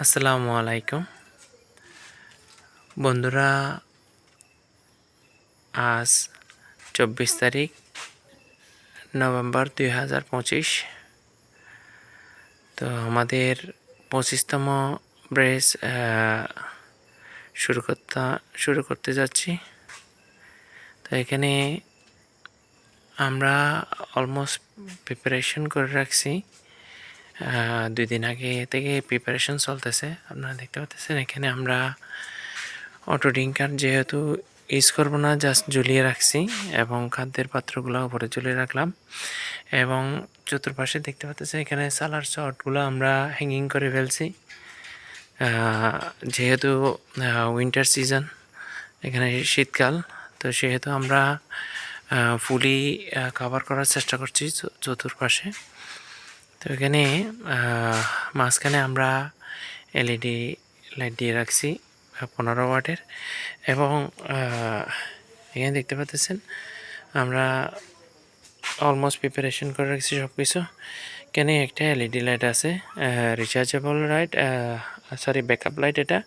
আসসালামু আলাইকুম। বন্ধুরা, আজ চব্বিশ তারিখ, নভেম্বর দুই হাজার পঁচিশ। তো আমাদের পঁচিশতম ব্রেস শুরু করতে শুরু করতে যাচ্ছি। তো এখানে আমরা অলমোস্ট প্রিপারেশন করে রাখছি। দুই দিন আগে থেকে প্রিপারেশন চলতেছে। আপনারা দেখতে পাচ্ছেন, এখানে আমরা অটো ড্রিঙ্কার যেহেতু ইউজ করব না জাস্ট ঝুলিয়ে রাখছি এবং খাদ্যের পাত্রগুলো উপরে ঝুলিয়ে রাখলাম। এবং চতুর্পাশে দেখতে পাচ্ছেন, এখানে সালার শটগুলো আমরা হ্যাঙ্গিং করে ফেলছি। যেহেতু উইন্টার সিজন এখানে শীতকাল, তো সেহেতু আমরা ফুলি কভার করার চেষ্টা করছি চতুর্পাশে। তো এখানে মাঝখানে আমরা এলইডি লাইট দিয়ে রাখছি পনেরো ওয়াটের। এবং এখানে দেখতে পাচ্ছেন, আমরা অলমোস্ট প্রিপারেশন করে রাখছি সব কিছু এখানে একটা এলইডি লাইট আছে rechargeable light sorry backup light এটা।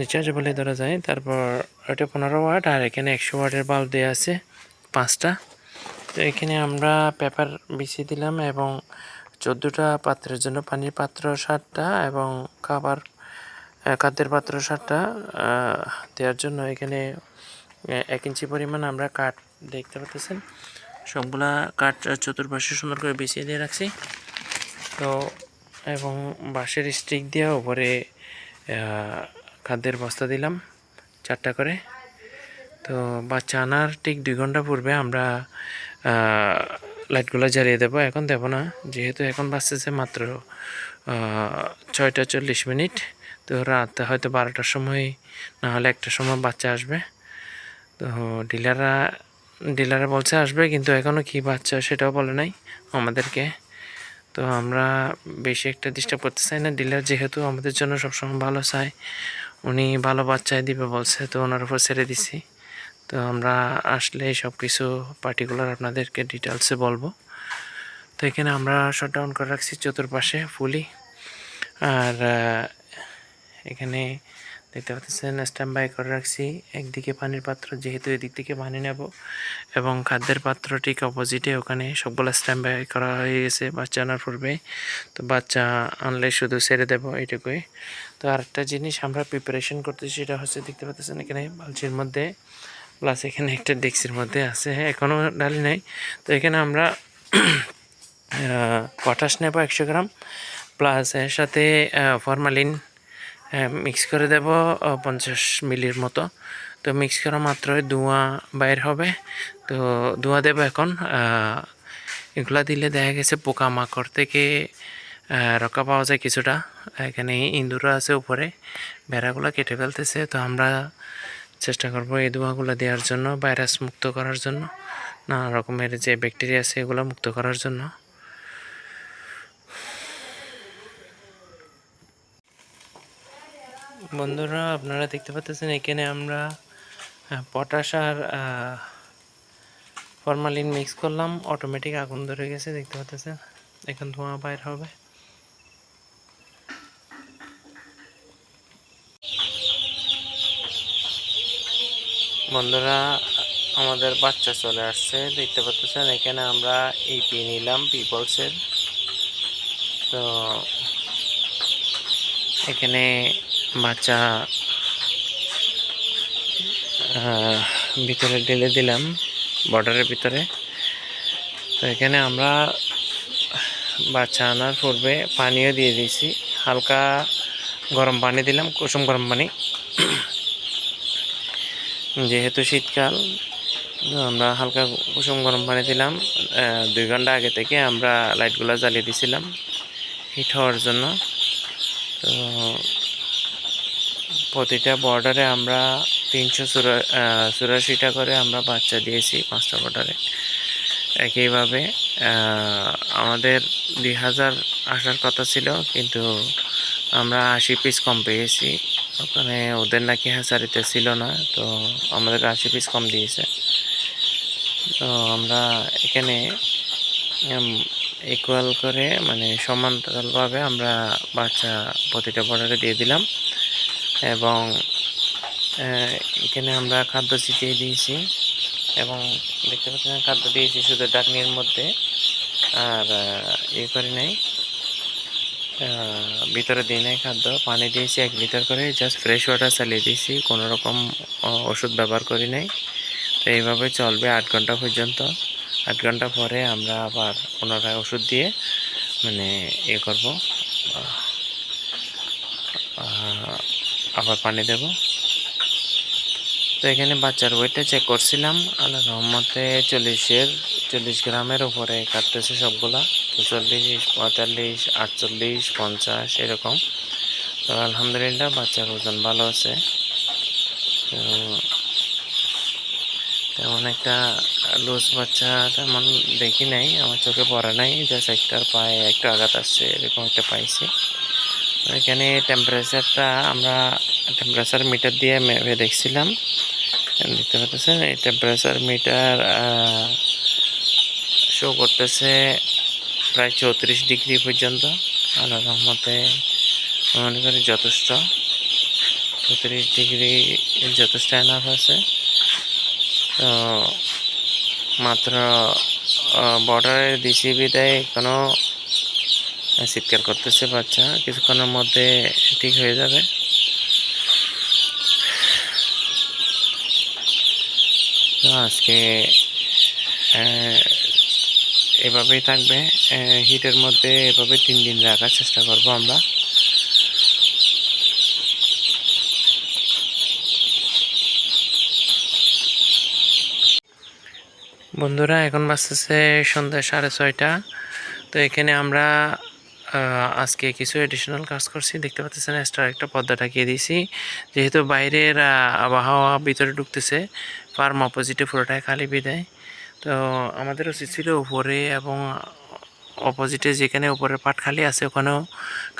রিচার্জেবলে ধরা যায়, তারপর এটা পনেরো ওয়াট, আর এখানে একশো ওয়াটের বাল্ব দেওয়া আছে, পাঁচটা। তো এখানে আমরা পেপার বিছিয়ে দিলাম এবং চোদ্দোটা পাত্রের জন্য পানির পাত্র সাতটা এবং খাবার খাদ্যের পাত্র সাতটা দেওয়ার জন্য এখানে এক ইঞ্চি পরিমাণ আমরা কাঠ দেখতে পাচ্ছেন। সবগুলা কাঠ চতুর্পাশে সুন্দর করে বিছিয়ে দিয়ে রাখছি। তো, এবং বাঁশের স্টিক দিয়ে উপরে খাদ্যের বস্তা দিলাম চারটা করে। তো, বাচ্চা আনার ঠিক দুই ঘণ্টা পূর্বে আমরা লাইটগুলো জ্বালিয়ে দেবো। এখন দেবো না, যেহেতু এখন বাঁচতেছে মাত্র ছয়টা চল্লিশ মিনিট। তো রাত হয়তো বারোটার সময়, না হলে একটার সময় বাচ্চা আসবে। তো ডিলাররা ডিলাররা বলছে আসবে, কিন্তু এখনও কি বাচ্চা সেটাও বলে নাই আমাদেরকে। তো আমরা বেশি একটা ডিস্টার্ব করতে চাই না। ডিলার যেহেতু আমাদের জন্য সবসময় ভালো চায়, উনি ভালো বাচ্চাই দিবে বলছে, তো ওনার উপর ছেড়ে দিছি। তো আমরা আসলে সব কিছু পার্টিকুলার আপনাদেরকে ডিটেলসে বলব। তো এখানে আমরা শট ডাউন করে রাখছি চতুর্পাশে ফুলি আর এখানে দেখতে পাচ্ছেন স্ট্যাম্প বাই করে রাখছি। একদিকে পানির পাত্র, যেহেতু এদিক থেকে পানি নেব, এবং খাদ্যের পাত্র ঠিক অপোজিটে ওখানে সবগুলো স্ট্যাম্প বাই করা হয়ে গেছে বাচ্চা আনার পূর্বে। তো বাচ্চা আনলে শুধু ছেড়ে দেবো এইটুকুই তো আরেকটা জিনিস আমরা প্রিপারেশন করতেছি, সেটা হচ্ছে, দেখতে পাচ্ছেন এখানে বালতির মধ্যে প্লাস এখানে একটা ডেক্সির মধ্যে আছে। এখনও ডালি নাই। তো এখানে আমরা পটাশ নেব একশো গ্রাম। প্লাস এর সাথে ফরমালিন মিক্স করে দেব পঞ্চাশ মিলির মতো। তো মিক্স করা মাত্রই ধোঁয়া বাইর হবে। তো ধোঁয়া দেব এখন। এগুলা দিলে দেখা গেছে পোকামাকড় থেকে রক্ষা পাওয়া যায় কিছুটা। এখানে ইঁদুরও আছে উপরে। বেড়াগুলো কেটে ফেলতেছে। তো আমরা চেষ্টা করব এই ধোঁয়াগুলো দেওয়ার জন্য, ভাইরাস মুক্ত করার জন্য, নানা রকমের যে ব্যাকটেরিয়া আছে এগুলো মুক্ত করার জন্য। বন্ধুরা, আপনারা দেখতে পাচ্ছেন এখানে আমরা পটাশ আর ফরমালিন মিক্স করলাম অটোমেটিক আগুন ধরে গেছে, দেখতে পাচ্ছেন। এখন ধোঁয়া বাইর হবে। বন্ধুরা, আমাদের বাচ্চা চলে আসছে, দেখতে পাচ্ছেন এখানে আমরা ইপি নিলাম পিপলসের তো এখানে বাচ্চা ভিতরে ঢেলে দিলাম বর্ডারের ভিতরে। তো এখানে আমরা বাচ্চা আনার পূর্বে পানিও দিয়ে দিয়েছি, হালকা গরম পানি দিলাম, কুসুম গরম পানি। যেহেতু শীতকাল, আমরা হালকা কুসুম গরম পানি দিলাম। দুই ঘণ্টা আগে থেকে আমরা লাইটগুলো জ্বালিয়ে দিয়েছিলাম হিট হওয়ার জন্য। তো প্রতিটা বর্ডারে আমরা তিনশো চুরা চুরাশিটা করে আমরা বাচ্চা দিয়েছি পাঁচটা বর্ডারে। একইভাবে আমাদের দুই হাজার আসার কথা ছিল, কিন্তু আমরা আশি পিস কম পেয়েছি। ওখানে ওদের নাকি হ্যাচারিতে ছিল না তো আমাদের আশি পিস কম দিয়েছে তো আমরা এখানে ইকুয়াল করে মানে সমান্তরালভাবে আমরা বাচ্চা প্রতিটা বর্ডারে দিয়ে দিলাম এবং এখানে আমরা খাদ্য ছিটিয়ে দিয়েছি এবং দেখতে পাচ্ছেন খাদ্য দিয়েছি শুধু ডাকনির মধ্যে আর ইয়ে করি নাই ভিতরে দিই নাই খাদ্য, পানি দিয়েছি এক লিটার করে জাস্ট ফ্রেশ ওয়াটার চালিয়ে দিয়েছি, কোনো রকম ওষুধ ব্যবহার করি নাই। তো এইভাবে চলবে আট ঘণ্টা পর্যন্ত। আট ঘণ্টা পরে আমরা আবার পুনরায় ওষুধ দিয়ে মানে ইয়ে করব। আবার পানি দেব। তো এখানে বাচ্চার ওয়েটটা চেক করছিলাম। আল্লাহ রহমতে চল্লিশের চল্লিশ গ্রামের উপরে কাটতেছে সবগুলা। চল্লিশ পঁয়তাল্লিশ, আটচল্লিশ, পঞ্চাশ, এরকম। তো আলহামদুলিল্লাহ বাচ্চার ওজন ভালো আছে। তো তেমন একটা লুজ বাচ্চা তেমন দেখি নাই, আমার চোখে পড়ে নাই জাস্ট একটার পায়ে একটু আঘাত আসছে, এরকম একটা পাইছি। এখানে টেম্পারেচারটা আমরা টেম্পারেচার মিটার দিয়ে মেপে দেখছিলাম। দেখতে পাচ্ছেন, এই টেম্পারেচার মিটার শো করতেছে প্রায় চৌত্রিশ ডিগ্রি পর্যন্ত। আল্লাহ রহমতে মনে করি যথেষ্ট। চৌত্রিশ ডিগ্রি যথেষ্ট এনাফ আছে। তো মাত্র বর্ডারের দিছি বিদায় কোনো চিৎকার করতেছে বাচ্চা, কিছুক্ষণের মধ্যে ঠিক হয়ে যাবে। আজকে এভাবেই থাকবে। হিটের মধ্যে এভাবে তিন দিন রাখার চেষ্টা করব আমরা। বন্ধুরা, এখন বাজতেছে সন্ধ্যা সাড়ে ছয়টা। তো এখানে আমরা আজকে কিছু এডিশনাল কাজ করছি। দেখতে পাচ্ছেন এক্সট্রা একটা পর্দা টাকিয়ে দিয়েছি। যেহেতু বাইরের আবহাওয়া ভিতরে ঢুকতেছে ফার্ম অপোজিটে পুরোটাই খালি বিদায়। তো আমাদের উচিত ছিল উপরে এবং অপোজিটে যেখানে উপরের পাট খালি আছে, ওখানেও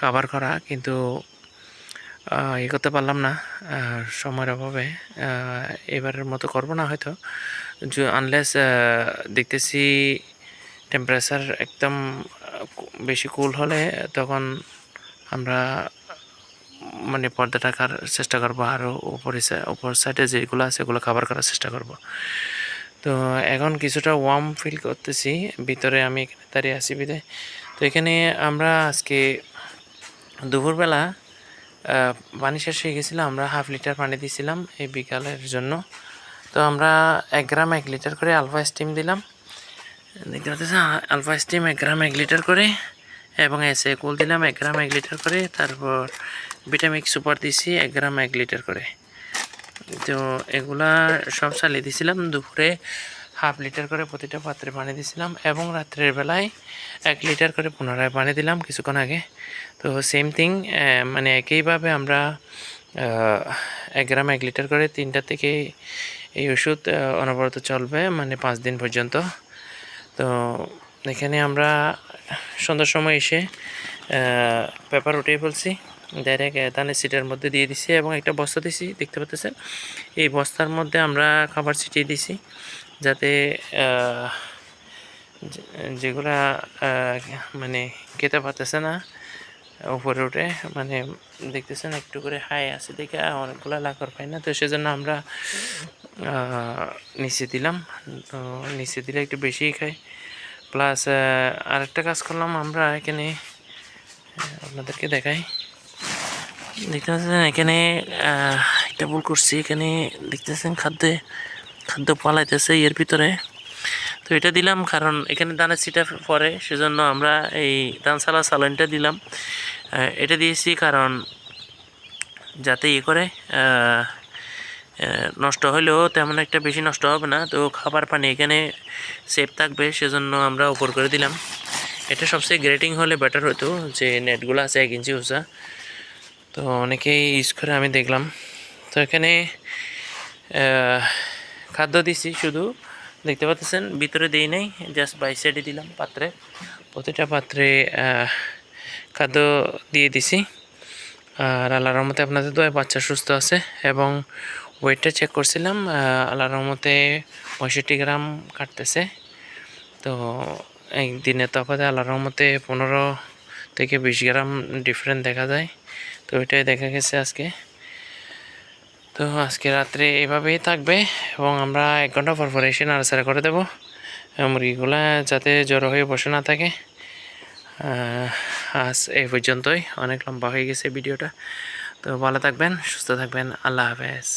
কাভার করা কিন্তু ইয়ে করতে পারলাম না সময়ের অভাবে। এবারের মতো করব না হয়তো। আনলেস দেখতেছি টেম্পারেচার একদম বেশি কুল হলে তখন আমরা মানে পর্দা টাকার চেষ্টা করব। আরও উপরে উপর সাইডে যেগুলো আছে সেগুলো কভার করার চেষ্টা করব। তো এখন কিছুটা ওয়ার্ম ফিল করতেছি, ভিতরে আমি এখানে দাঁড়িয়ে আছি বিদে তো এখানে আমরা আজকে দুপুরবেলা পানি শেষ হয়ে গেছিল, আমরা হাফ লিটার পানি দিয়েছিলাম এই বিকালের জন্য। তো আমরা এক গ্রাম এক লিটার করে আলফা স্টিম দিলাম। দেখতে পাচ্ছেন আলফা স্টিম এক গ্রাম এক লিটার করে, এবং এসে কুল দিলাম, এক গ্রাম এক লিটার করে, তারপর ভিটামিক সুপার দিছি, এক গ্রাম এক লিটার করে। তো এগুলা সব চালিয়ে দিয়েছিলাম দুপুরে হাফ লিটার করে প্রতিটা পাত্রে পানি দিয়েছিলাম এবং রাত্রের বেলায় এক লিটার করে পুনরায় পানি দিলাম কিছুক্ষণ আগে। তো সেম থিং মানে একইভাবে আমরা এক গ্রাম এক লিটার করে তিনটা থেকে এই ওষুধ অনবরত চলবে মানে পাঁচ দিন পর্যন্ত। তো এখানে আমরা সন্ধ্যার সময় এসে পেপার উঠিয়ে ফেলছি। ডাইরেক্ট ধানের সিটের মধ্যে দিয়ে দিছি এবং একটা বস্তা দিছি, দেখতে পাচ্ছেন এই বস্তার মধ্যে আমরা খাবার ছিটিয়ে দিছি যাতে যেগুলা মানে খেতে পারতেছে না উপরে উঠে মানে দেখতেছেন একটু করে হাই আছে দেখে অনেকগুলো লাকড় পাই না, তো সেজন্য আমরা নিচে দিলাম। তো নিচে দিলে একটু বেশিই খাই। প্লাস আরেকটা কাজ করলাম, আমরা এখানে আপনাদেরকে দেখাই। দেখতে পাচ্ছেন এখানে একটা ভুল করছি। এখানে দেখতেছেন খাদ্যে, খাদ্য পালাইতেছে এর ভিতরে। তো এটা দিলাম কারণ এখানে দানের সিটা পরে সেজন্য আমরা এই দানসালা সালাইনটা দিলাম। এটা দিয়েছি কারণ যাতে ইয়ে করে নষ্ট হলেও তেমন একটা বেশি নষ্ট হবে না। তো খাবার পানি এখানে সেফ থাকবে, সেজন্য আমরা উপর করে দিলাম। এটা সবচেয়ে গ্রেটিং হলে বেটার হতো যে নেটগুলো আছে এক ইঞ্চি উঁচা। তো অনেকেই ইউজ করে, আমি দেখলাম। তো এখানে খাদ্য দিছি শুধু। দেখতে পাচ্ছেন, ভিতরে দিই নাই জাস্ট বাই সাইডে দিলাম পাত্রে। প্রতিটা পাত্রে খাদ্য দিয়ে দিছি। আর আল্লাহ রহমতে আপনাদের দোয়া বাচ্চা সুস্থ আছে এবং ওয়েটটা চেক করছিলাম আল্লাহ রহমতে পঁয়ষট্টি গ্রাম কাটতেছে। তো একদিনে তফাতে আল্লাহর রহমতে পনেরো থেকে বিশ গ্রাম ডিফারেন্ট দেখা যায়। তো ওইটাই দেখা গেছে আজকে। তো আজকে রাত্রে এভাবেই থাকবে এবং আমরা এক ঘণ্টা পর পর এসে নাড়াচাড়া করে দেবো। মুরগিগুলা যাতে জড়ো হয়ে বসে না থাকে। আজ এই পর্যন্তই। অনেক লম্বা হয়ে গেছে ভিডিওটা। তো ভালো থাকবেন, সুস্থ থাকবেন। আল্লাহ হাফেজ।